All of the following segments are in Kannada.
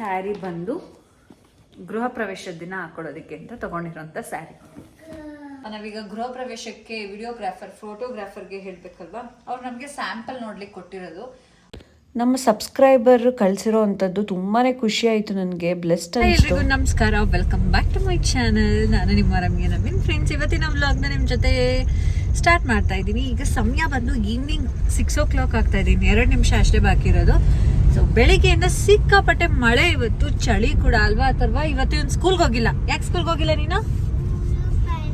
ಸ್ಯಾರಿ ಬಂದು ಗೃಹ ಪ್ರವೇಶದ ದಿನ ಹಾಕೊಳ್ಳೋದಕ್ಕೆ ಅಂತ ತಗೊಂಡಿರೋಂಥ ಸ್ಯಾರಿ. ನಾವೀಗ ಗೃಹ ಪ್ರವೇಶಕ್ಕೆ ವಿಡಿಯೋಗ್ರಾಫರ್ ಫೋಟೋಗ್ರಾಫರ್ಗೆ ಹೇಳ್ಬೇಕಲ್ವಾ? ಅವ್ರು ನಮಗೆ ಸ್ಯಾಂಪಲ್ ನೋಡ್ಲಿಕ್ಕೆ ಕೊಟ್ಟಿರೋದು. ನಮ್ಮ ಸಬ್ಸ್ಕ್ರೈಬರ್ ಕಳ್ಸಿರೋ ಅಂಥದ್ದು ತುಂಬಾ ಖುಷಿ ಆಯಿತು ನನಗೆ ಬ್ಲೆಸ್ಡ್ ಎಲ್ರಿಗೂ ನಮಸ್ಕಾರ welcome back to my channel ನಾನು ನಿಮ್ಮ ರಮ್ಯ ನವೀನ್ ಫ್ರೆಂಡ್ಸ್ ಇವತ್ತಿನ ವ್ಲಾಗ್ನ ನಿಮ್ಮ ಜೊತೆ ಸ್ಟಾರ್ಟ್ ಮಾಡ್ತಾ ಇದ್ದೀನಿ. ಈಗ ಸಮಯ ಬಂದು ಈವ್ನಿಂಗ್ ಸಿಕ್ಸ್ ಓ ಕ್ಲಾಕ್ ಆಗ್ತಾ ಇದ್ದೀನಿ ಎರಡು ನಿಮಿಷ ಅಷ್ಟೇ ಬಾಕಿ ಇರೋದು. ಸೊ ಬೆಳಿಗ್ಗೆಯಿಂದ ಸಿಕ್ಕಾಪಟ್ಟೆ ಮಳೆ ಇವತ್ತು ಚಳಿ ಕೂಡ ಅಲ್ವಾ? ಅಥವಾ ಇವತ್ತು ಸ್ಕೂಲ್ಗೆ ಹೋಗಿಲ್ಲ. ಯಾಕೆ ಸ್ಕೂಲ್ಗೆ ಹೋಗಿಲ್ಲ ನೀನು?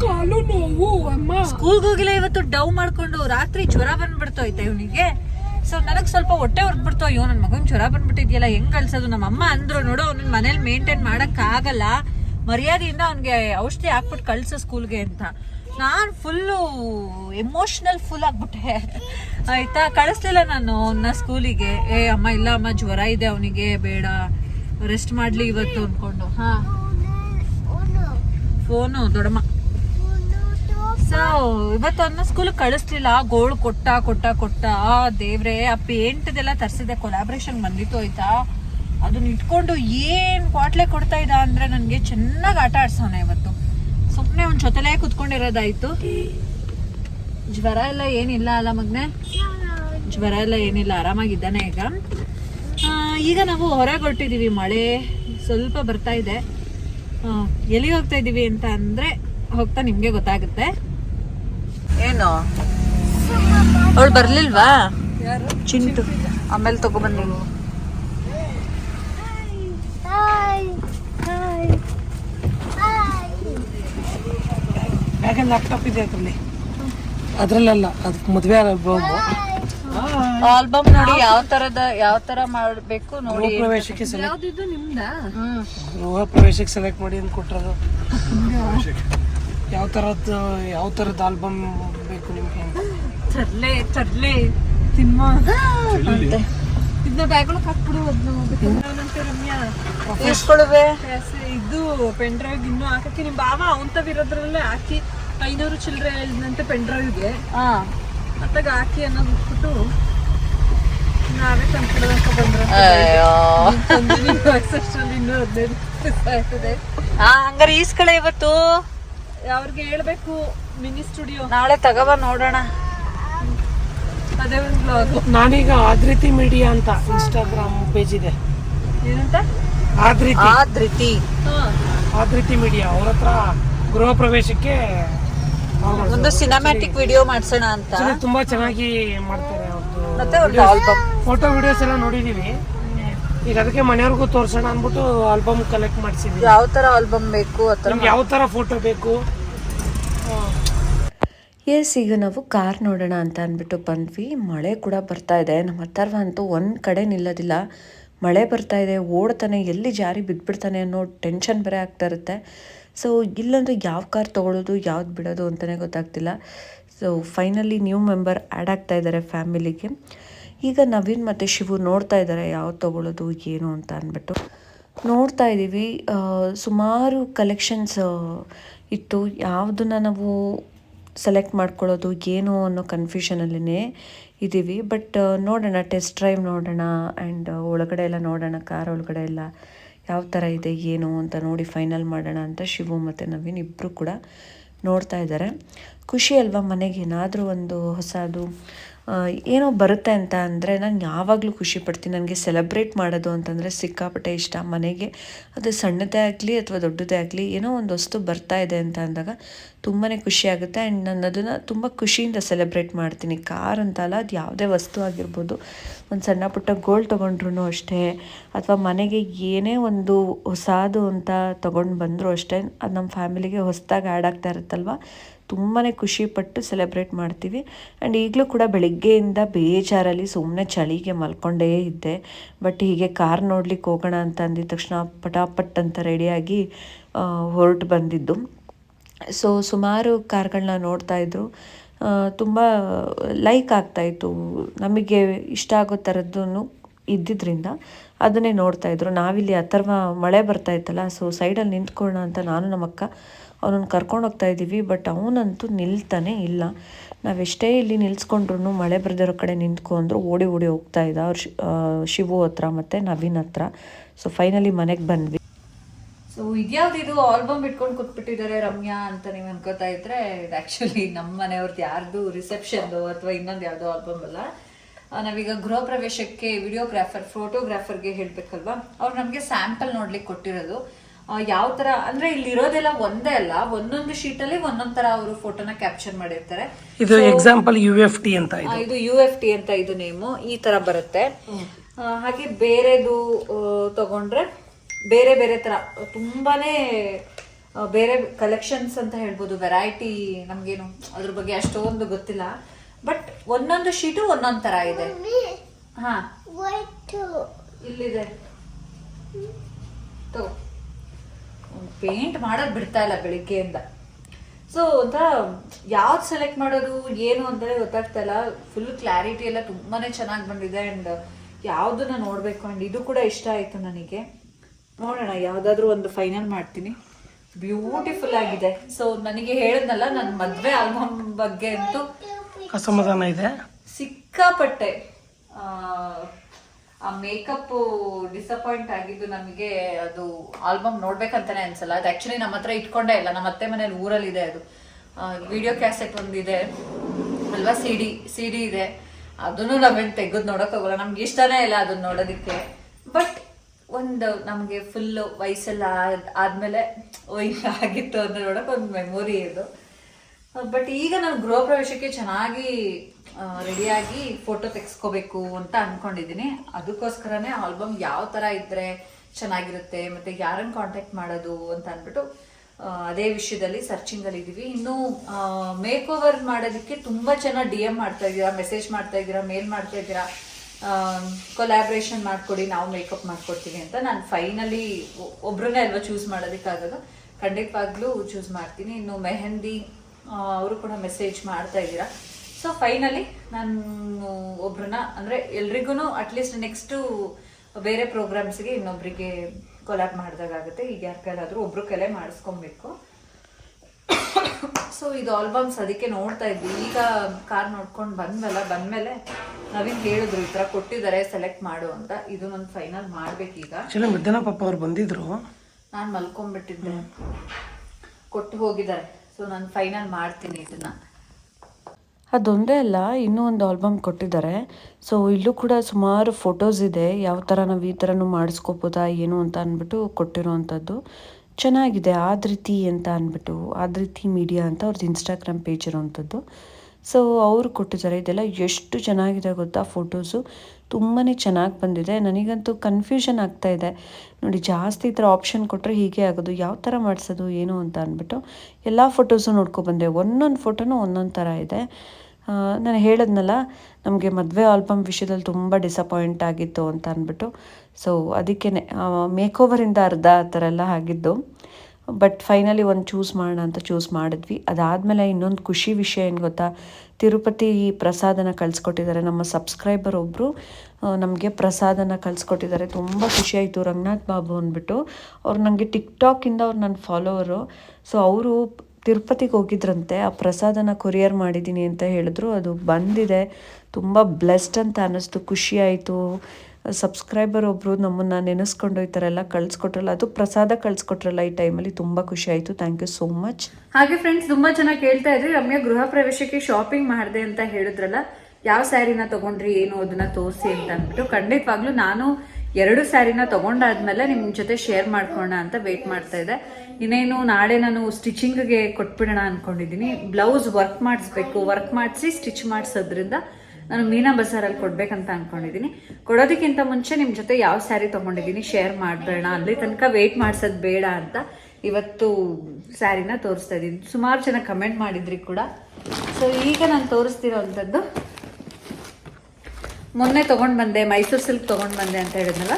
ಕಾಲು ನೋವು ಅಮ್ಮ. ಸ್ಕೂಲ್ಗೆ ಹೋಗಿಲ್ಲ ಇವತ್ತು ಡೌ ಮಾಡ್ಕೊಂಡು ರಾತ್ರಿ ಜ್ವರ ಬಂದ್ಬಿಡ್ತು ಆಯ್ತಾ ಇವನಿಗೆ. ಸೊ ನನಗೆ ಸ್ವಲ್ಪ ಹೊಟ್ಟೆ ಹೊರಟ್ಬಿಡ್ತು ಅಯ್ಯೋ ನನ್ನ ಮಗನ ಜ್ವರ ಬಂದ್ಬಿಟ್ಟಿದ್ಯಲ್ಲ ಹೆಂಗ್ ಕಳ್ಸೋದು ನಮ್ಮ ಅಮ್ಮ ಅಂದ್ರು ನೋಡು ಅವ್ನ ಮನೇಲಿ ಮೇಂಟೈನ್ ಮಾಡಕ್ ಆಗಲ್ಲ ಮರ್ಯಾದೆಯಿಂದ ಅವ್ನಿಗೆ ಔಷಧಿ ಹಾಕ್ಬಿಟ್ಟು ಕಳ್ಸು ಸ್ಕೂಲ್ಗೆ ಅಂತ. ನಾನು ಫುಲ್ಲು ಎಮೋಷ್ನಲ್ ಫುಲ್ ಆಗ್ಬಿಟ್ಟೆ. ಆಯ್ತಾ? ಕಳಿಸ್ಲಿಲ್ಲ ನಾನು ಅವನ್ನ ಸ್ಕೂಲಿಗೆ. ಏ, ಅಮ್ಮ ಇಲ್ಲ ಅಮ್ಮ, ಜ್ವರ ಇದೆ ಅವನಿಗೆ, ಬೇಡ. ರೆಸ್ಟ್ ಮಾಡಲಿ ಇವತ್ತು ಅಂದ್ಕೊಂಡು ಹಾ. ಫೋನು ದೊಡ್ಡಮ್ಮ. ಸೊ ಇವತ್ತು ಅವನ್ನ ಸ್ಕೂಲಿಗೆ ಕಳಿಸ್ಲಿಲ್ಲ. ಗೋಳು ಕೊಟ್ಟ ಕೊಟ್ಟ ಕೊಟ್ಟ. ದೇವ್ರೆ, ಆ ಪೇಂಟ್ದೆಲ್ಲ ತರಿಸಿದೆ ಕೊಲಾಬ್ರೇಷನ್ ಬಂದಿತ್ತು, ಆಯ್ತಾ? ಅದನ್ನ ಇಟ್ಕೊಂಡು ಏನ್ ಕ್ವಾಟ್ಲೆ ಕೊಡ್ತಾ ಇದ್ದ ಅಂದ್ರೆ ನನಗೆ ಚೆನ್ನಾಗಿ ಆಟ ಆಡ್ಸೋಣ ಇವತ್ತು. ಸುಮ್ಮನೆ ಒಂದು ಜೊತೆಲೇ ಕುತ್ಕೊಂಡಿರೋದಾಯ್ತು. ಜ್ವರ ಎಲ್ಲ ಏನಿಲ್ಲ ಅಲ್ಲ ಮಗ್ನೆ? ಜ್ವರ ಎಲ್ಲ ಏನಿಲ್ಲ ಆರಾಮಾಗಿದ್ದಾನೆ ಈಗ. ಈಗ ನಾವು ಹೊರಗೆ ಹೊರಟಿದೀವಿ ಮಳೆ ಸ್ವಲ್ಪ ಬರ್ತಾ ಇದೆ. ಎಲ್ಲಿಗೆ ಹೋಗ್ತಾ ಇದೀವಿ ಅಂತ ಅಂದರೆ ಹೋಗ್ತಾ ನಿಮಗೆ ಗೊತ್ತಾಗುತ್ತೆ. ಏನು? ಅವಳು ಬರ್ಲಿಲ್ವಾ? ಚಿಂಟು. ಆಮೇಲೆ ತಗೊಬಂದಿ ಬ್ಯಾಗಲ್ಲಿ ಲ್ಯಾಪ್ಟಾಪ್ ಇದೆ ಅದರಲ್ಲಿ. ಅದರಲ್ಲೆಲ್ಲ ಅದಕ್ಕೆ ಮದುವೆ ಆಲ್ಬಮ್ ಆಲ್ಬಮ್ ನೋಡಿ ಯಾವ ತರದ ಯಾವ ತರ ಮಾಡಬೇಕು ನೋಡಿ ಪ್ರವೇಶಕ್ಕೆ ಸೆಲೆಕ್ಟ್ ಗೃಹ ಪ್ರವೇಶಕ್ಕೆ ಸೆಲೆಕ್ಟ್ ಮಾಡಿ ಅಂತ ಕೊಟ್ಟರದು ಯಾವ ಥರದ್ದು ಯಾವ ತರದ ಆಲ್ಬಮ್ ಬೇಕು ನಿಮಗೆ? ಚರ್ಲೆ ಚರ್ಲೆ ತಿಮ್ಮ ತಿಮ್ಮ ಇದನ್ನ ಬ್ಯಾಗ್ಳಕ್ ಹಾಕ್ಬಿಡು ಅಂತ ರಮ್ಯಾ. ಇಸ್ಕೊಳ್ಬೇ ಇದು ಪೆನ್ ಡ್ರೈವ್ ಇನ್ನೂ ಹಾಕಕ್ಕೆ. ನಿಮ್ಮ ಬಾವ ಅವನ್ ತವಿರೋದ್ರಲ್ಲೇ ಹಾಕಿ. ಐನೂರು ಚಿಲ್ಲರೆ ಹೇಳಿದಂತೆ ಪೆಂಡ್ರೈವ್ಗೆ ಡ್ರೈವ್ಗೆ ಅತ್ತಾಗ ಹಾಕಿ ಅನ್ನೋದು ಬಿಟ್ಬಿಟ್ಟು ನಾವೇ ತಂದ್ಕೊಡೋದಕ್ಕೆ ಬಂದ್ರೆ. ಇನ್ನೂ ಹದಿನೈದು ಹಾ ಹಂಗಾರೆ ಈಸ್ಕಳೆ ಇವತ್ತು? ಅವ್ರಿಗೆ ಹೇಳ್ಬೇಕು ಮಿನಿ ಸ್ಟುಡಿಯೋ. ನಾಳೆ ತಗೋಬ ನೋಡೋಣ. ಅದೇ ಒಂದು ಬ್ಲಾಗ್ ನಾನೀಗ ಆದ್ರಿತಿ ಮೀಡಿಯಾ ಅಂತ ಇನ್ಸ್ಟಾಗ್ರಾಮ್ ಪೇಜ್ ಇದೆ. ಏನಂತ? ಆದ್ರಿತಿ. ಆದ್ರಿತಿ. ಆದ್ರಿತಿ ಮೀಡಿಯಾ ಅವ್ರ ಹತ್ರ ಗೃಹ ಪ್ರವೇಶಕ್ಕೆ ಒಂದು ಸಿನಿಮ್ಯಾಟಿಕ್ ವಿಡಿಯೋ ಮಾಡ್ಸೋಣ ಅಂತ. Actually ತುಂಬಾ ಚೆನ್ನಾಗಿ ಮಾಡ್ತಾರೆ ಮತ್ತೆ ಒಂದು ಆಲ್ಬಮ್ ಫೋಟೋ ವಿಡಿಯೋಸ್ ಎಲ್ಲ ನೋಡಿದೀವಿ. ಈಗ ಅದಕ್ಕೆ ಮನೆಯವ್ರಿಗೂ ತೋರ್ಸೋಣ ಅಂದ್ಬಿಟ್ಟು ಆಲ್ಬಮ್ ಕಲೆಕ್ಟ್ ಮಾಡಿಸಿದ್ವಿ. ಯಾವ ತರ ಆಲ್ಬಮ್ ಬೇಕು ಆತರ ನಿಮ್ಗೆ ಯಾವ ತರ ಫೋಟೋ ಬೇಕು? ಎಸ್ ಈಗ ನಾವು ಕಾರ್ ನೋಡೋಣ ಅಂತ ಅಂದ್ಬಿಟ್ಟು ಬಂದ್ವಿ. ಮಳೆ ಕೂಡ ಬರ್ತಾ ಇದೆ. ನಮ್ಮ ಹತ್ತರ್ವ ಅಂತೂ ಒಂದು ಕಡೆ ನಿಲ್ಲೋದಿಲ್ಲ. ಮಳೆ ಬರ್ತಾ ಇದೆ. ಓಡ್ತಾನೆ. ಎಲ್ಲಿ ಜಾರಿ ಬಿದ್ದುಬಿಡ್ತಾನೆ ಅನ್ನೋ ಟೆನ್ಷನ್ ಬೇರೆ ಆಗ್ತಾ ಇರುತ್ತೆ. ಸೊ ಇಲ್ಲಂದ್ರೆ ಯಾವ ಕಾರ್ ತೊಗೊಳೋದು, ಯಾವ್ದು ಬಿಡೋದು ಅಂತಲೇ ಗೊತ್ತಾಗ್ತಿಲ್ಲ. So finally new member add ಆಗ್ತಾ ಇದ್ದಾರೆ ಫ್ಯಾಮಿಲಿಗೆ ಈಗ ನವೀನ್ ಮತ್ತು ಶಿವು ನೋಡ್ತಾ ಇದ್ದಾರೆ ಯಾವ್ದು ತೊಗೊಳೋದು, ಏನು ಅಂತ ಅಂದ್ಬಿಟ್ಟು. ನೋಡ್ತಾ ಇದ್ದೀವಿ ಸುಮಾರು ಕಲೆಕ್ಷನ್ಸ್ ಇತ್ತು. ಯಾವುದನ್ನ ನಾವು ಸೆಲೆಕ್ಟ್ ಮಾಡ್ಕೊಳ್ಳೋದು, ಏನು ಅನ್ನೋ ಕನ್ಫ್ಯೂಷನಲ್ಲಿನೇ ಇದ್ದೀವಿ ಬಟ್ ನೋಡೋಣ ಟೆಸ್ಟ್ ಡ್ರೈವ್ ನೋಡೋಣ ಆ್ಯಂಡ್ ಒಳಗಡೆ ಎಲ್ಲ ನೋಡೋಣ ಕಾರ್ ಒಳಗಡೆ ಎಲ್ಲ. ಯಾವ ಥರ ಇದೆ, ಏನು ಅಂತ ನೋಡಿ ಫೈನಲ್ ಮಾಡೋಣ ಅಂತ ಶಿವು ಮತ್ತು ನವೀನ್ ಇಬ್ಬರು ಕೂಡ ನೋಡ್ತಾ ಇದ್ದಾರೆ. ಖುಷಿ ಅಲ್ವಾ ಮನೆಗೆ? ಏನಾದರೂ ಒಂದು ಹೊಸದು ಏನೋ ಬರುತ್ತೆ ಅಂತ ಅಂದರೆ ನಾನು ಯಾವಾಗಲೂ ಖುಷಿ ಪಡ್ತೀನಿ. ನನಗೆ ಸೆಲೆಬ್ರೇಟ್ ಮಾಡೋದು ಅಂತಂದರೆ ಸಿಕ್ಕಾಪಟ್ಟೆ ಇಷ್ಟ. ಮನೆಗೆ ಅದು ಸಣ್ಣದೇ ಆಗಲಿ ಅಥವಾ ದೊಡ್ಡದೇ ಆಗಲಿ ಏನೋ ಒಂದು ವಸ್ತು ಬರ್ತಾ ಇದೆ ಅಂತ ಅಂದಾಗ ತುಂಬಾ ಖುಷಿ ಆಗುತ್ತೆ. ಆ್ಯಂಡ್ ನಾನು ಅದನ್ನು ತುಂಬ ಖುಷಿಯಿಂದ ಸೆಲೆಬ್ರೇಟ್ ಮಾಡ್ತೀನಿ. ಕಾರ್ ಅಂತಲ್ಲ ಅದು ಯಾವುದೇ ವಸ್ತು ಆಗಿರ್ಬೋದು. ಒಂದು ಸಣ್ಣ ಪುಟ್ಟ ಗೋಲ್ಡ್ ತೊಗೊಂಡ್ರು ಅಷ್ಟೇ. ಅಥವಾ ಮನೆಗೆ ಏನೇ ಒಂದು ಹೊಸಾದು ಅಂತ ತೊಗೊಂಡು ಬಂದರೂ ಅಷ್ಟೇ. ಅದು ನಮ್ಮ ಫ್ಯಾಮಿಲಿಗೆ ಹೊಸದಾಗಿ ಆ್ಯಡ್ ಆಗ್ತಾ ಇರುತ್ತಲ್ವ? ತುಂಬಾ ಖುಷಿಪಟ್ಟು ಸೆಲೆಬ್ರೇಟ್ ಮಾಡ್ತೀವಿ. ಆ್ಯಂಡ್ ಈಗಲೂ ಕೂಡ ಬೆಳಿಗ್ಗೆಯಿಂದ ಬೇಜಾರಲ್ಲಿ ಸುಮ್ಮನೆ ಚಳಿಗೆ ಮಲ್ಕೊಂಡೇ ಇದ್ದೆ. ಬಟ್ ಹೀಗೆ ಕಾರ್ ನೋಡ್ಲಿಕ್ಕೆ ಹೋಗೋಣ ಅಂತ ಅಂದಿದ ತಕ್ಷಣ ಪಟಾಪಟ್ ಅಂತ ರೆಡಿಯಾಗಿ ಹೊರಟು ಬಂದಿದ್ದು. ಸೊ ಸುಮಾರು ಕಾರ್ಗಳನ್ನ ನೋಡ್ತಾ ಇದ್ರು. ತುಂಬ ಲೈಕ್ ಆಗ್ತಾಯಿತ್ತು ನಮಗೆ ಇಷ್ಟ ಆಗೋ ಥರದ್ದು ಇದ್ದಿದ್ದರಿಂದ ಅದನ್ನೇ ನೋಡ್ತಾಯಿದ್ರು ನಾವಿಲ್ಲಿ ಅಥರ್ವ ಮಳೆ ಬರ್ತಾ ಇತ್ತಲ್ಲ ಸೊ ಸೈಡಲ್ಲಿ ನಿಂತ್ಕೊಳ್ಳೋಣ ಅಂತ ನಾನು ನಮ್ಮ ಅಕ್ಕ ಅವನನ್ನು ಕರ್ಕೊಂಡು ಹೋಗ್ತಾ ಇದ್ದೀವಿ ಬಟ್ ಅವನಂತೂ ನಿಲ್ತಾನೆ ಇಲ್ಲ. ನಾವೆಷ್ಟೇ ಇಲ್ಲಿ ನಿಲ್ಸ್ಕೊಂಡ್ರು ಮಳೆ ಬರೆದಿರೋ ಕಡೆ ನಿಂತ್ಕೊಂಡ್ರು ಓಡಿ ಓಡಿ ಹೋಗ್ತಾ ಇದ್ದ ಅವ್ರು ಶಿವು ಹತ್ರ ಮತ್ತು ನವೀನ್ ಹತ್ರ. ಸೊ ಫೈನಲಿ ಮನೆಗೆ ಬಂದ್ವಿ. ಸೊ ಇದ್ಯಾವ್ದು ಇದು ಆಲ್ಬಮ್ ಇಟ್ಕೊಂಡು ಕೂತ್ಬಿಟ್ಟಿದ್ದಾರೆ ರಮ್ಯಾ ಅಂತ ನೀವು ಅನ್ಕೋತಾ ಇದ್ರೆ, ಇದು ಆಕ್ಚುಲಿ ನಮ್ಮ ಮನೆಯವ್ರದ್ದು ಯಾರ್ದು ರಿಸೆಪ್ಷನ್ದು ಅಥವಾ ಇನ್ನೊಂದು ಯಾವುದೋ ಆಲ್ಬಮ್ ಅಲ್ಲ. ನಾವೀಗ ಗೃಹ ಪ್ರವೇಶಕ್ಕೆ ವಿಡಿಯೋಗ್ರಾಫರ್ ಫೋಟೋಗ್ರಾಫರ್ಗೆ ಹೇಳ್ಬೇಕಲ್ವಾ? ಅವ್ರು ನಮಗೆ ಸ್ಯಾಂಪಲ್ ನೋಡ್ಲಿಕ್ಕೆ ಕೊಟ್ಟಿರೋದು. ಯಾವ ತರ ಅಂದ್ರೆ ಇಲ್ಲಿ ಇರೋದೆಲ್ಲ ಒಂದೇ ಅಲ್ಲ ಒಂದೊಂದು ಶೀಟ್ ಅಲ್ಲಿ ಒಂದೊಂದ್ ತರ ಅವರು ಫೋಟೋನ ಕ್ಯಾಪ್ಚರ್ ಮಾಡಿರ್ತಾರೆ. ಇದು ಎಕ್ಸಾಂಪಲ್ ಯು ಎಫ್ ಟಿ ಅಂತ ಇದು. ಯು ಎಫ್ ಟಿ ಅಂತ ಇದು ನೇಮು ಈ ತರ ಬರುತ್ತೆ. ಹಾಗೆ ಬೇರೆದು ತಗೊಂಡ್ರೆ ಬೇರೆ ಬೇರೆ ತರ ತುಂಬಾನೇ ಬೇರೆ ಕಲೆಕ್ಷನ್ಸ್ ಅಂತ ಹೇಳ್ಬೋದು ವೆರೈಟಿ ನಮ್ಗೇನು ಅದ್ರ ಬಗ್ಗೆ ಅಷ್ಟೊಂದು ಗೊತ್ತಿಲ್ಲ. ಬಟ್ ಒಂದೊಂದು ಶೀಟು ಒಂದೊಂದ್ ತರ ಇದೆ. ಹಾ. ಇಲ್ಲಿದೆ. ತಗೋ ಪೇಂಟ್ ಮಾಡೋದ್ ಬಿಡ್ತಾ ಇಲ್ಲ ಬೆಳಿಗ್ಗೆಯಿಂದ. ಸೊ ಒಂಥರ ಯಾವ್ದು ಸೆಲೆಕ್ಟ್ ಮಾಡೋದು ಏನು ಅಂತಲೇ ಗೊತ್ತಾಗ್ತಾ ಇಲ್ಲ. ಫುಲ್ ಕ್ಲಾರಿಟಿ ಎಲ್ಲ ತುಂಬಾನೇ ಚೆನ್ನಾಗಿ ಬಂದಿದೆ ಅಂಡ್ ಯಾವುದನ್ನ ನೋಡ್ಬೇಕು ಅಂಡ್ ಇದು ಕೂಡ ಇಷ್ಟ ಆಯ್ತು ನನಗೆ. ನೋಡೋಣ ಯಾವುದಾದ್ರೂ ಒಂದು ಫೈನಲ್ ಮಾಡ್ತೀನಿ. ಬ್ಯೂಟಿಫುಲ್ ಆಗಿದೆ. ಸೊ ನನಗೆ ಹೇಳಿದ್ನಲ್ಲ ನನ್ನ ಮದುವೆ ಆಲ್ಬಮ್ ಬಗ್ಗೆ ಅಂತೂ ಅಸಮಾಧಾನ ಇದೆ. ಸಿಕ್ಕಾಪಟ್ಟೆ ಆ, ಮೇಕಪ್ ಡಿಸಪಾಯಿಂಟ್ ಆಗಿದ್ದು ನಮಗೆ ಅದು ಆಲ್ಬಮ್ ನೋಡ್ಬೇಕಂತಾನೆ ಅನ್ಸಲ್ಲ. ಅದು ಆಕ್ಚುಲಿ ನಮ್ಮ ಹತ್ರ ಇಟ್ಕೊಂಡೇ ಇಲ್ಲ. ನಮ್ಮ ಅತ್ತೆ ಮನೇಲಿ ಊರಲ್ಲಿ ಇದೆ ಅದು ವಿಡಿಯೋ ಕ್ಯಾಸೆಟ್ ಒಂದಿದೆ. ಅಲ್ವಾ? ಸಿ ಡಿ ಸಿ ಡಿ ಇದೆ. ಅದನ್ನು ನಾವೇನು ತೆಗೆದು ನೋಡಕ್ ಹೋಗಲ್ಲ. ನಮ್ಗೆ ಇಷ್ಟನೇ ಇಲ್ಲ ಅದನ್ನ ನೋಡೋದಕ್ಕೆ. ಬಟ್ ಒಂದು ನಮಗೆ ಫುಲ್ ವಯಸ್ಸೆಲ್ಲ ಆದಮೇಲೆ ಆದ್ಮೇಲೆ ಓ ಆಗಿತ್ತು ಅಂತ ನೋಡಕ್ ಒಂದು ಮೆಮೊರಿ ಇದು. ಬಟ್ ಈಗ ನಾನು ಗೃಹ ಪ್ರವೇಶಕ್ಕೆ ಚೆನ್ನಾಗಿ ರೆಡಿಯಾಗಿ ಫೋಟೋ ತೆಗೆಸ್ಕೋಬೇಕು ಅಂತ ಅನ್ಕೊಂಡಿದ್ದೀನಿ. ಅದಕ್ಕೋಸ್ಕರನೇ ಆಲ್ಬಮ್ ಯಾವ ತರ ಇದ್ರೆ ಚೆನ್ನಾಗಿರುತ್ತೆ, ಮತ್ತೆ ಯಾರನ್ನು ಕಾಂಟ್ಯಾಕ್ಟ್ ಮಾಡೋದು ಅಂತ ಅಂದ್ಬಿಟ್ಟು ಅದೇ ವಿಷಯದಲ್ಲಿ ಸರ್ಚಿಂಗ್ ಅಲ್ಲಿ ಇದೀವಿ. ಇನ್ನು ಮೇಕ್ ಓವರ್ ಮಾಡೋದಕ್ಕೆ ತುಂಬಾ ಚೆನ್ನಾಗಿ ಡಿ ಎಂ ಮಾಡ್ತಾ ಇದೀರಾ ಮೆಸೇಜ್ ಮಾಡ್ತಾ ಇದ್ದೀರಾ ಮೇಲ್ ಮಾಡ್ತಾ ಇದ್ದೀರಾ ಕೊಲಾಬ್ರೇಷನ್ ಮಾಡ್ಕೊಡಿ, ನಾವು ಮೇಕಪ್ ಮಾಡ್ಕೊಡ್ತೀವಿ ಅಂತ ನಾನು ಫೈನಲಿ ಒಬ್ರನ್ನೇ ಅಲ್ವಾ ಚೂಸ್ ಮಾಡೋದಕ್ಕಾಗಲ್ಲ ಖಂಡಿತವಾಗ್ಲೂ ಚೂಸ್ ಮಾಡ್ತೀನಿ. ಇನ್ನು ಮೆಹಂದಿ ಅವರು ಕೂಡ ಮೆಸೇಜ್ ಮಾಡ್ತಾ ಇದ್ದೀರಾ. ಸೊ ಫೈನಲಿ ನಾನು ಒಬ್ರನ್ನ ಅಂದರೆ ಎಲ್ರಿಗೂ ಅಟ್ಲೀಸ್ಟ್ ನೆಕ್ಸ್ಟು ಬೇರೆ ಪ್ರೋಗ್ರಾಮ್ಸ್ಗೆ ಇನ್ನೊಬ್ರಿಗೆ ಕೊಲಾಬ್ ಮಾಡಿದಾಗುತ್ತೆ ಈಗ ಯಾರ ಕೈಲಾದರೂ ಒಬ್ರು ಕಲೆ ಮಾಡಿಸ್ಕೊಬೇಕು. ಸೊ ಇದು ಆಲ್ಬಮ್ಸ್ ಅದಕ್ಕೆ ನೋಡ್ತಾ ಇದ್ವಿ. ಈಗ ಕಾರ್ ನೋಡ್ಕೊಂಡು ಬಂದ್ವಲ್ಲ ಬಂದ್ಮೇಲೆ ನವೀನ್ ಹೇಳಿದ್ರು ಈ ಥರ ಕೊಟ್ಟಿದ್ದಾರೆ ಸೆಲೆಕ್ಟ್ ಮಾಡು ಅಂತ. ಇದು ನಾನು ಫೈನಲ್ ಮಾಡ್ಬೇಕೀಗ. ಮಧ್ಯಾಹ್ನ ಪಾಪ ಅವ್ರು ಬಂದಿದ್ರು. ನಾನು ಮಲ್ಕೊಂಡ್ಬಿಟ್ಟಿದ್ದೆ. ಕೊಟ್ಟು ಹೋಗಿದ್ದಾರೆ. ಸೊ ನಾನು ಫೈನಲ್ ಮಾಡ್ತೀನಿ ಇದನ್ನ. ಅದೊಂದೇ ಅಲ್ಲ, ಇನ್ನೂ ಒಂದು ಆಲ್ಬಮ್ ಕೊಟ್ಟಿದ್ದಾರೆ. ಸೊ ಇಲ್ಲೂ ಕೂಡ ಸುಮಾರು ಫೋಟೋಸ್ ಇದೆ. ಯಾವ ಥರ ನಾವು ಈ ಥರನೂ ಮಾಡಿಸ್ಕೋಬೋದಾ, ಏನು ಅಂತ ಅಂದ್ಬಿಟ್ಟು ಕೊಟ್ಟಿರೋವಂಥದ್ದು ಚೆನ್ನಾಗಿದೆ ಆದೃತಿ ಅಂತ ಅಂದ್ಬಿಟ್ಟು ಆದೃತಿ ಮೀಡಿಯಾ ಅಂತ ಅವ್ರದ್ದು ಇನ್ಸ್ಟಾಗ್ರಾಮ್ ಪೇಜ್ ಇರೋವಂಥದ್ದು ಸೊ ಅವರು ಕೊಟ್ಟಿದ್ದಾರೆ. ಇದೆಲ್ಲ ಎಷ್ಟು ಚೆನ್ನಾಗಿದೆ ಗೊತ್ತಾ ಫೋಟೋಸು ತುಂಬಾ ಚೆನ್ನಾಗಿ ಬಂದಿದೆ. ನನಗಂತೂ ಕನ್ಫ್ಯೂಷನ್ ಆಗ್ತಾ ಇದೆ. ನೋಡಿ, ಜಾಸ್ತಿ ಈ ಥರ ಆಪ್ಷನ್ ಕೊಟ್ಟರೆ ಹೀಗೆ ಆಗೋದು. ಯಾವ ಥರ ಮಾಡಿಸೋದು, ಏನು ಅಂತ ಅಂದ್ಬಿಟ್ಟು ಎಲ್ಲ ಫೋಟೋಸು ನೋಡ್ಕೊಬಂದೆ ಒಂದೊಂದು ಫೋಟೋನೂ ಒಂದೊಂದು ಥರ ಇದೆ. ನಾನು ಹೇಳಿದ್ನಲ್ಲ, ನಮಗೆ ಮದುವೆ ಆಲ್ಬಮ್ ವಿಷಯದಲ್ಲಿ ತುಂಬ ಡಿಸಪಾಯಿಂಟ್ ಆಗಿತ್ತು ಅಂತ ಅಂದ್ಬಿಟ್ಟು. ಸೊ ಅದಕ್ಕೇ ಮೇಕ್ ಓವರಿಂದ ಅರ್ಧ ಆ ಥರ ಎಲ್ಲ ಆಗಿದ್ದು. ಬಟ್ ಫೈನಲಿ ಒಂದು ಚೂಸ್ ಮಾಡೋಣ ಅಂತ ಚೂಸ್ ಮಾಡಿದ್ವಿ. ಅದಾದಮೇಲೆ ಇನ್ನೊಂದು ಖುಷಿ ವಿಷಯ ಏನು ಗೊತ್ತಾ? ತಿರುಪತಿ ಈ ಪ್ರಸಾದನ ಕಳಿಸ್ಕೊಟ್ಟಿದ್ದಾರೆ. ನಮ್ಮ ಸಬ್ಸ್ಕ್ರೈಬರ್ ಒಬ್ಬರು ನಮಗೆ ಪ್ರಸಾದನ ಕಳಿಸ್ಕೊಟ್ಟಿದ್ದಾರೆ. ತುಂಬ ಖುಷಿಯಾಯಿತು ರಂಗನಾಥ್ ಬಾಬು ಅಂದ್ಬಿಟ್ಟು. ಅವ್ರು ನನಗೆ ಟಿಕ್ ಟಾಕಿಂದ ಅವ್ರು ನನ್ನ ಫಾಲೋವರು ಸೊ ಅವರು ತಿರುಪತಿಗೆ ಹೋಗಿದ್ರಂತೆ. ಆ ಪ್ರಸಾದನ ಕೊರಿಯರ್ ಮಾಡಿದ್ದೀನಿ ಅಂತ ಹೇಳಿದ್ರು. ಅದು ಬಂದಿದೆ. ತುಂಬ ಬ್ಲೆಸ್ಡ್ ಅಂತ ಅನ್ನಿಸ್ತು. ಖುಷಿ ಆಯಿತು. ಸಬ್ಸ್ಕ್ರೈಬರ್ ಒಬ್ಬರು ನಮ್ಮನ್ನು ನೆನೆಸ್ಕೊಂಡು ಈ ಥರ ಎಲ್ಲ ಕಳಿಸ್ಕೊಟ್ರಲ್ಲ, ಅದು ಪ್ರಸಾದ ಕಳಿಸ್ಕೊಟ್ರಲ್ಲ ಈ ಟೈಮಲ್ಲಿ ತುಂಬ ಖುಷಿ ಆಯಿತು. ಥ್ಯಾಂಕ್ ಯು ಸೋ ಮಚ್ ಹಾಗೆ ಫ್ರೆಂಡ್ಸ್ ತುಂಬ ಚೆನ್ನಾಗಿ ಕೇಳ್ತಾ ಇದ್ರಿ. ರಮ್ಯಾ ಗೃಹ ಪ್ರವೇಶಕ್ಕೆ ಶಾಪಿಂಗ್ ಮಾಡಿದೆ ಅಂತ ಹೇಳಿದ್ರಲ್ಲ, ಯಾವ ಸ್ಯಾರಿನ ತಗೊಂಡ್ರಿ, ಏನು ಅದನ್ನ ತೋರಿಸಿ ಅಂತ ಅಂದ್ಬಿಟ್ಟು, ಖಂಡಿತವಾಗ್ಲೂ ನಾನು ಎರಡು ಸ್ಯಾರಿನ ತಗೊಂಡಾದ್ಮೇಲೆ ನಿಮ್ಮ ಜೊತೆ ಶೇರ್ ಮಾಡ್ಕೋಣ ಅಂತ ವೇಟ್ ಮಾಡ್ತಾ ಇದ್ದೆ. ಇನ್ನೇನು ನಾಳೆ ನಾನು ಸ್ಟಿಚಿಂಗ್ಗೆ ಕೊಟ್ಬಿಡೋಣ ಅನ್ಕೊಂಡಿದ್ದೀನಿ. ಬ್ಲೌಸ್ ವರ್ಕ್ ಮಾಡಿಸ್ಬೇಕು. ವರ್ಕ್ ಮಾಡಿಸಿ ಸ್ಟಿಚ್ ಮಾಡಿಸೋದ್ರಿಂದ ನಾನು ಮೀನಾ ಬಜಾರಲ್ಲಿ ಕೊಡ್ಬೇಕಂತ ಅನ್ಕೊಂಡಿದ್ದೀನಿ. ಕೊಡೋದಕ್ಕಿಂತ ಮುಂಚೆ ನಿಮ್ಮ ಜೊತೆ ಯಾವ ಸ್ಯಾರಿ ತೊಗೊಂಡಿದ್ದೀನಿ ಶೇರ್ ಮಾಡಬೇಡ ಅಲ್ಲಿ ತನಕ ವೆಯ್ಟ್ ಮಾಡ್ಸೋದು ಬೇಡ ಅಂತ ಇವತ್ತು ಸ್ಯಾರಿನ ತೋರಿಸ್ತಾ ಇದ್ದೀನಿ. ಸುಮಾರು ಜನ ಕಮೆಂಟ್ ಮಾಡಿದ್ರಿ ಕೂಡ. ಸೊ ಈಗ ನಾನು ತೋರಿಸ್ತಿರೋ ಅಂಥದ್ದು ಮೊನ್ನೆ ತೊಗೊಂಡು ಬಂದೆ ಮೈಸೂರು ಸಿಲ್ಕ್ ತೊಗೊಂಡು ಬಂದೆ ಅಂತ ಹೇಳಿದ್ನಲ್ಲ.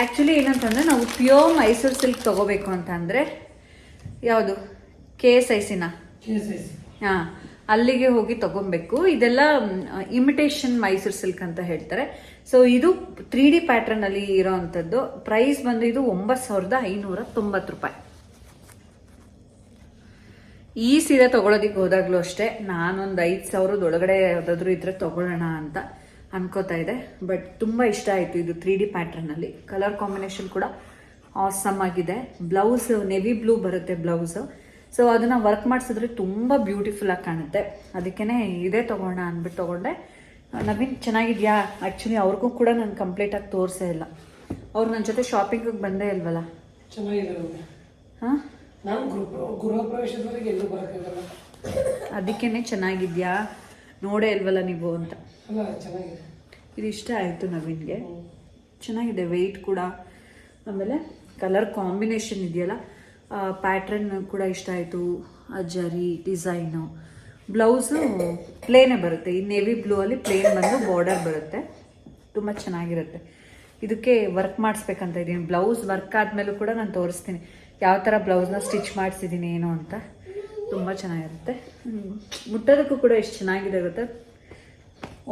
ಆ್ಯಕ್ಚುಲಿ ಏನಂತಂದರೆ ನಾವು ಪ್ಯೂರ್ ಮೈಸೂರು ಸಿಲ್ಕ್ ತೊಗೋಬೇಕು ಅಂತ ಅಂದರೆ ಯಾವುದು? ಕೆ ಎಸ್ ಐ ಸಿನ ಹಾಂ. ಅಲ್ಲಿಗೆ ಹೋಗಿ ತಗೊಬೇಕು. ಇದೆಲ್ಲ ಇಮಿಟೇಷನ್ ಮೈಸೂರು ಸಿಲ್ಕ್ ಅಂತ ಹೇಳ್ತಾರೆ. ಸೊ ಇದು ತ್ರೀ ಡಿ ಪ್ಯಾಟರ್ನ್ ಅಲ್ಲಿ ಪ್ರೈಸ್ ಬಂದು ಇದು ಒಂಬತ್ತು ಸಾವಿರದ ಐನೂರ ತೊಂಬತ್ತು ರೂಪಾಯಿ. ಈ ಸೀರೆ ತಗೊಳೋದಿಕ್ಕೆ ಹೋದಾಗ್ಲೂ ಅಷ್ಟೇ, ನಾನೊಂದು ಐದು ಸಾವಿರದ ಒಳಗಡೆ ಯಾವುದಾದ್ರೂ ಇದ್ರೆ ತಗೊಳ್ಳೋಣ ಅಂತ ಅನ್ಕೋತಾ ಇದೆ. ಬಟ್ ತುಂಬ ಇಷ್ಟ ಆಯಿತು ಇದು ತ್ರೀ ಡಿ ಪ್ಯಾಟ್ರನಲ್ಲಿ ಕಲರ್ ಕಾಂಬಿನೇಷನ್ ಕೂಡ ಆಸಮ್ ಆಗಿದೆ. ಬ್ಲೌಸ್ ನೆವಿ ಬ್ಲೂ ಬರುತ್ತೆ ಬ್ಲೌಸ್ ಸೊ ಅದನ್ನ ವರ್ಕ್ ಮಾಡಿಸಿದ್ರೆ ತುಂಬ ಬ್ಯೂಟಿಫುಲ್ ಆಗಿ ಕಾಣುತ್ತೆ. ಅದಕ್ಕೇ ಇದೇ ತಗೋಣ ಅಂದ್ಬಿಟ್ಟು ತೊಗೊಂಡೆ. ನವೀನ್ ಚೆನ್ನಾಗಿದ್ಯಾ? ಆ್ಯಕ್ಚುಲಿ ಅವ್ರಿಗೂ ಕೂಡ ನಾನು ಕಂಪ್ಲೀಟಾಗಿ ತೋರಿಸೇ ಇಲ್ಲ. ಅವ್ರು ನನ್ನ ಜೊತೆ ಶಾಪಿಂಗಿಗೆ ಬಂದೇ ಇಲ್ವಲ್ಲ? ಚೆನ್ನಾಗಿದೆ. ಹಾಂ? ನಾನು ಗೃಹ ಗೃಹ ಪ್ರವೇಶದವರೆಗೆ ಎಲ್ಲೂ ಬರೋಕ್ಕಾಗಲ್ಲ. ಅದಕ್ಕೇ ಚೆನ್ನಾಗಿದ್ಯಾ? ನೋಡೇ ಇಲ್ವಲ್ಲ ನೀವು ಅಂತ. ಚೆನ್ನಾಗಿದೆ. ಇದು ಇಷ್ಟ ಆಯಿತು ನವೀನ್ಗೆ. ಚೆನ್ನಾಗಿದೆ ವೆಯ್ಟ್ ಕೂಡ. ಆಮೇಲೆ ಕಲರ್ ಕಾಂಬಿನೇಷನ್ ಇದೆಯಲ್ಲ? ಪ್ಯಾಟ್ರನ್ ಕೂಡ ಇಷ್ಟ ಆಯಿತು. ಆ ಜರಿ ಡಿಸೈನು ಬ್ಲೌಸು ಪ್ಲೇನೇ ಬರುತ್ತೆ. ಈ ನೇವಿ ಬ್ಲೂ ಅಲ್ಲಿ ಪ್ಲೇನ್ ಬಂದು ಬಾರ್ಡರ್ ಬರುತ್ತೆ. ತುಂಬ ಚೆನ್ನಾಗಿರುತ್ತೆ. ಇದಕ್ಕೆ ವರ್ಕ್ ಮಾಡಿಸ್ಬೇಕಂತ ಇದ್ದೀನಿ ಬ್ಲೌಸ್ ವರ್ಕ್ ಆದಮೇಲೂ ಕೂಡ ನಾನು ತೋರಿಸ್ತೀನಿ. ಯಾವ ಥರ ಬ್ಲೌಸ್ನ ಸ್ಟಿಚ್ ಮಾಡಿಸಿದ್ದೀನಿ ಏನು ಅಂತ. ತುಂಬ ಚೆನ್ನಾಗಿರುತ್ತೆ. ಮುಟ್ಟೋದಕ್ಕೂ ಕೂಡ ಎಷ್ಟು ಚೆನ್ನಾಗಿದೆ ಗೊತ್ತಾ?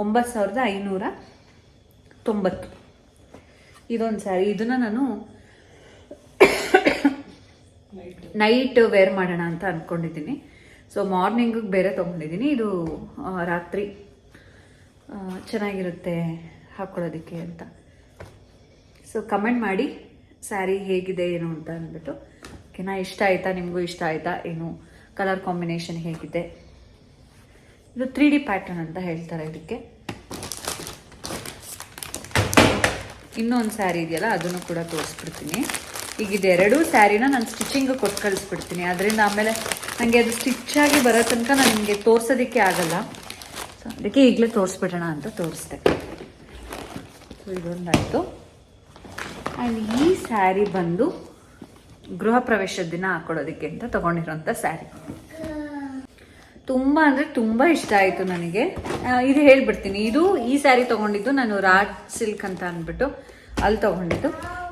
ಒಂಬತ್ತು ಸಾವಿರದ ಐನೂರ ತೊಂಬತ್ತು. ಇದೊಂದು ಸ್ಯಾರಿ ಇದನ್ನು ನಾನು ನೈಟ್ ವೇರ್ ಮಾಡೋಣ ಅಂತ ಅಂದ್ಕೊಂಡಿದ್ದೀನಿ ಸೊ ಮಾರ್ನಿಂಗಿಗೆ ಬೇರೆ ತೊಗೊಂಡಿದ್ದೀನಿ. ಇದು ರಾತ್ರಿ ಚೆನ್ನಾಗಿರುತ್ತೆ ಹಾಕ್ಕೊಳ್ಳೋದಕ್ಕೆ ಅಂತ. ಸೊ ಕಮೆಂಟ್ ಮಾಡಿ, ಸ್ಯಾರಿ ಹೇಗಿದೆ, ಏನು ಅಂತ ಅಂದ್ಬಿಟ್ಟು. ಓಕೆನಾ ಇಷ್ಟ ಆಯ್ತಾ, ನಿಮಗೂ ಇಷ್ಟ ಆಯ್ತಾ, ಏನು ಕಲರ್ ಕಾಂಬಿನೇಷನ್ ಹೇಗಿದೆ. ಇದು ತ್ರೀ ಡಿ ಪ್ಯಾಟರ್ನ್ ಅಂತ ಹೇಳ್ತಾರೆ ಇದಕ್ಕೆ. ಇನ್ನೊಂದು ಸ್ಯಾರಿ ಇದೆಯಲ್ಲ, ಅದನ್ನು ಕೂಡ ತೋರಿಸ್ಬಿಡ್ತೀನಿ. ಈಗ ಇದೆರಡೂ ಸ್ಯಾರಿನ ನಾನು ಸ್ಟಿಚಿಂಗ್ ಕೊಟ್ಟು ಕಳಿಸ್ಬಿಡ್ತೀನಿ. ಅದರಿಂದ ಆಮೇಲೆ ನನಗೆ ಅದು ಸ್ಟಿಚ್ ಆಗಿ ಬರೋ ತನಕ ನಾನು ನಿಮಗೆ ತೋರಿಸೋದಕ್ಕೆ ಆಗಲ್ಲ. ಸೊ ಅದಕ್ಕೆ ಈಗಲೇ ತೋರಿಸ್ಬಿಡೋಣ ಅಂತ ತೋರಿಸ್ದೆ. ಸೊ ಇದೊಂದಾಯಿತು. ಆ್ಯಂಡ್ ಈ ಸ್ಯಾರಿ ಬಂದು ಗೃಹ ಪ್ರವೇಶದ ದಿನ ಹಾಕೊಳ್ಳೋದಕ್ಕೆ ಅಂತ ತೊಗೊಂಡಿರೋಂಥ ಸ್ಯಾರಿ. ತುಂಬ ಅಂದರೆ ತುಂಬ ಇಷ್ಟ ಆಯಿತು ನನಗೆ. ಇದು ಹೇಳ್ಬಿಡ್ತೀನಿ. ಇದು ಈ ಸ್ಯಾರಿ ತೊಗೊಂಡಿದ್ದು ನಾನು ರಾಜ್ ಸಿಲ್ಕ್ ಅಂತ ಅಂದ್ಬಿಟ್ಟು ಅಲ್ಲಿ ತೊಗೊಂಡಿದ್ದು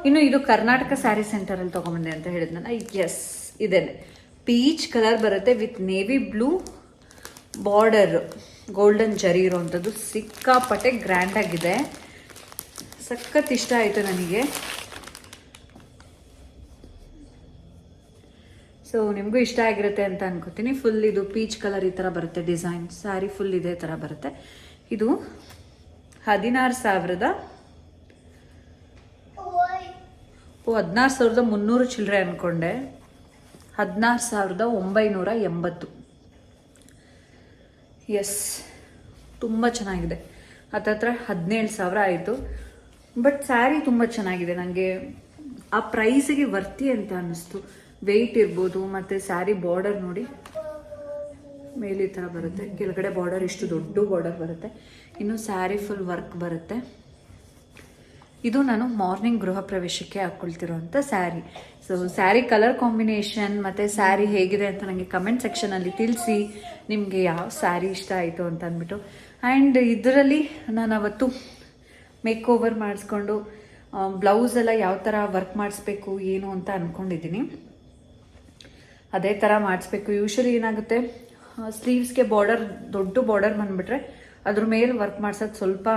ಇನ್ನು ಇದು ಕರ್ನಾಟಕ ಸ್ಯಾರಿ ಸೆಂಟರಲ್ಲಿ ತೊಗೊಂಬಂದೆ ಅಂತ ಹೇಳಿದ್ನಲ್ಲ ಎಸ್ ಇದೇನೆ. ಪೀಚ್ ಕಲರ್ ಬರುತ್ತೆ with navy blue border golden zari ಇರೋವಂಥದ್ದು ಸಿಕ್ಕಾಪಟ್ಟೆ ಗ್ರ್ಯಾಂಡಾಗಿದೆ ಸಖತ್ ಇಷ್ಟ ಆಯಿತು ನನಗೆ. ಸೊ ನಿಮಗೂ ಇಷ್ಟ ಆಗಿರುತ್ತೆ ಅಂತ ಅನ್ಕೋತೀನಿ. ಫುಲ್ ಇದು ಪೀಚ್ ಕಲರ್ ಈ ಥರ ಬರುತ್ತೆ ಡಿಸೈನ್ ಸ್ಯಾರಿ ಫುಲ್ ಇದೇ ಥರ ಬರುತ್ತೆ. ಇದು ಹದಿನಾರು ಸಾವಿರದ ಓ, ಹದಿನಾರು ಸಾವಿರದ ಮುನ್ನೂರು ಚಿಲ್ಲರೆ ಅಂದ್ಕೊಂಡೆ ಹದಿನಾರು ಸಾವಿರದ ಒಂಬೈನೂರ ಎಂಬತ್ತು. ಎಸ್ ತುಂಬ ಚೆನ್ನಾಗಿದೆ. ಹತ್ತತ್ರ ಹದಿನೇಳು ಸಾವಿರ ಆಯಿತು. ಬಟ್ ಸ್ಯಾರಿ ತುಂಬ ಚೆನ್ನಾಗಿದೆ. ನನಗೆ ಆ ಪ್ರೈಸಿಗೆ ವರ್ತಿ ಅಂತ ಅನ್ನಿಸ್ತು. ವೆಯ್ಟ್ ಇರ್ಬೋದು, ಮತ್ತು ಸ್ಯಾರಿ ಬಾರ್ಡರ್ ನೋಡಿ. ಮೇಲೆ ಈ ಥರ ಬರುತ್ತೆ. ಕೆಳಗಡೆ ಬಾರ್ಡರ್ ಇಷ್ಟು ದೊಡ್ಡ ಬಾರ್ಡರ್ ಬರುತ್ತೆ. ಇನ್ನು ಸ್ಯಾರಿ ಫುಲ್ ವರ್ಕ್ ಬರುತ್ತೆ. ಇದು ನಾನು ಮಾರ್ನಿಂಗ್ ಗೃಹ ಪ್ರವೇಶಕ್ಕೆ ಹಾಕ್ಕೊಳ್ತಿರೋಂಥ saree. So saree colour combination ಮತ್ತು ಸ್ಯಾರಿ ಹೇಗಿದೆ ಅಂತ ನನಗೆ ಕಮೆಂಟ್ ಸೆಕ್ಷನಲ್ಲಿ ತಿಳಿಸಿ ನಿಮಗೆ ಯಾವ ಸ್ಯಾರಿ ಇಷ್ಟ ಆಯಿತು ಅಂತ ಅಂದ್ಬಿಟ್ಟು. ಆ್ಯಂಡ್ ಇದರಲ್ಲಿ ನಾನು ಅವತ್ತು ಮೇಕ್ ಓವರ್ ಮಾಡಿಸ್ಕೊಂಡು ಬ್ಲೌಸ್ ಎಲ್ಲ ಯಾವ ಥರ ವರ್ಕ್ ಮಾಡಿಸ್ಬೇಕು, ಏನು ಅಂತ ಅಂದ್ಕೊಂಡಿದ್ದೀನಿ ಅದೇ ಥರ ಮಾಡಿಸ್ಬೇಕು. ಯೂಶ್ವಲಿ ಏನಾಗುತ್ತೆ ಸ್ಲೀವ್ಸ್ಗೆ ಬಾರ್ಡರ್ ದೊಡ್ಡ ಬಾರ್ಡರ್ ಬಂದುಬಿಟ್ರೆ ಅದ್ರ ಮೇಲೆ ವರ್ಕ್ ಮಾಡ್ಸೋದು ಸ್ವಲ್ಪ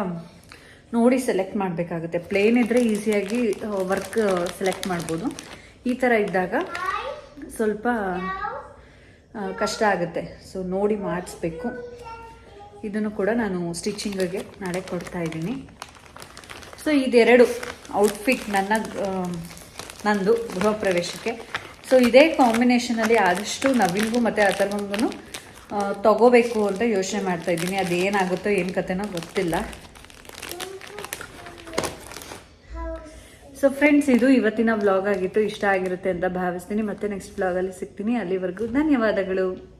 ನೋಡಿ ಸೆಲೆಕ್ಟ್ ಮಾಡಬೇಕಾಗುತ್ತೆ. ಪ್ಲೇನ್ ಇದ್ದರೆ ಈಸಿಯಾಗಿ ವರ್ಕ್ ಸೆಲೆಕ್ಟ್ ಮಾಡ್ಬೋದು. ಈ ಥರ ಇದ್ದಾಗ ಸ್ವಲ್ಪ ಕಷ್ಟ ಆಗುತ್ತೆ. ಸೊ ನೋಡಿ ಮಾಡಿಸ್ಬೇಕು. ಇದನ್ನು ಕೂಡ ನಾನು ಸ್ಟಿಚಿಂಗಿಗೆ ನಾಳೆ ಕೊಡ್ತಾ ಇದ್ದೀನಿ. ಸೊ ಇದೆರಡು ಔಟ್ಫಿಟ್ ನನ್ನ ನಂದು ಗೃಹ ಪ್ರವೇಶಕ್ಕೆ. ಸೊ ಇದೇ ಕಾಂಬಿನೇಷನಲ್ಲಿ ಆದಷ್ಟು ನವಿನ್ಗೂ ಮತ್ತು ಅಥರ್ವಂಗೂ ತಗೋಬೇಕು ಅಂತ ಯೋಚನೆ ಮಾಡ್ತಾ ಇದ್ದೀನಿ. ಅದೇನಾಗುತ್ತೋ ಏನು ಕತೆನೋ ಗೊತ್ತಿಲ್ಲ. ಸೊ ಫ್ರೆಂಡ್ಸ್ ಇದು ಇವತ್ತಿನ ವ್ಲಾಗ್ ಆಗಿತ್ತು. ಇಷ್ಟ ಆಗಿರುತ್ತೆ ಅಂತ ಭಾವಿಸ್ತೀನಿ. ಮತ್ತೆ ನೆಕ್ಸ್ಟ್ ವ್ಲಾಗಲ್ಲಿ ಸಿಗ್ತೀನಿ. ಅಲ್ಲಿವರೆಗೂ ಧನ್ಯವಾದಗಳು.